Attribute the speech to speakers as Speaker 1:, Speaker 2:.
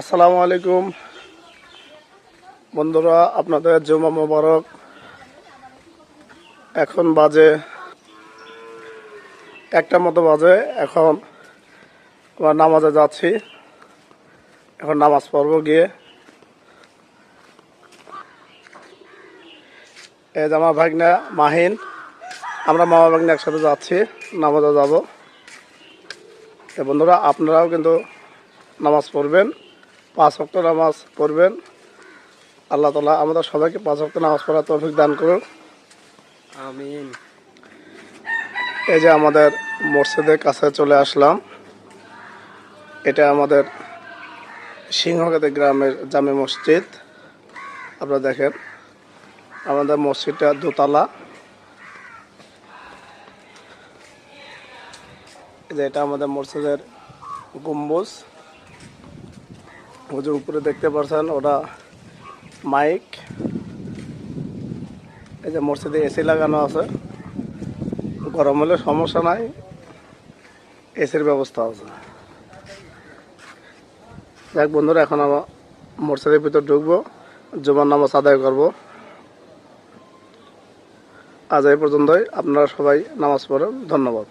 Speaker 1: আসসালামু আলাইকুম। বন্ধুরা, আপনাদের জুমা মোবারক। এখন বাজে একটা মতো বাজে। এখন আমরা নামাজে যাচ্ছি। এখন নামাজ পড়ব গিয়ে। যে আমার ভাগনা মাহিন, আমরা মামা ভাগনা একসাথে যাচ্ছি, নামাজে যাব। বন্ধুরা, আপনারাও কিন্তু নামাজ পড়বেন। পাঁচ অক্ট নামাজ পড়বেন। আল্লাহ তালা আমাদের সবাইকে পাঁচ অক্ট নামাজ পড়ার তৌফিক দান করুন।
Speaker 2: আমিন।
Speaker 1: এই যে আমাদের মসজিদের কাছে চলে আসলাম। এটা আমাদের সিংহগাতি গ্রামের জামে মসজিদ। আপনারা দেখেন আমাদের মসজিদটা দোতলা। যে এটা আমাদের মসজিদের গম্বুজ। ওই যে উপরে দেখতে পাচ্ছেন ওটা মাইক এই যে মসজিদে এসি লাগানো আছে। গরম হলে সমস্যা নাই, এসির ব্যবস্থা আছে। যাক বন্ধুরা, এখন আমার মসজিদের ভিতর ঢুকবো, জুমার নামাজ আদায় করব। আজ এই পর্যন্তই, আপনারা সবাই নামাজ পড়েন, ধন্যবাদ।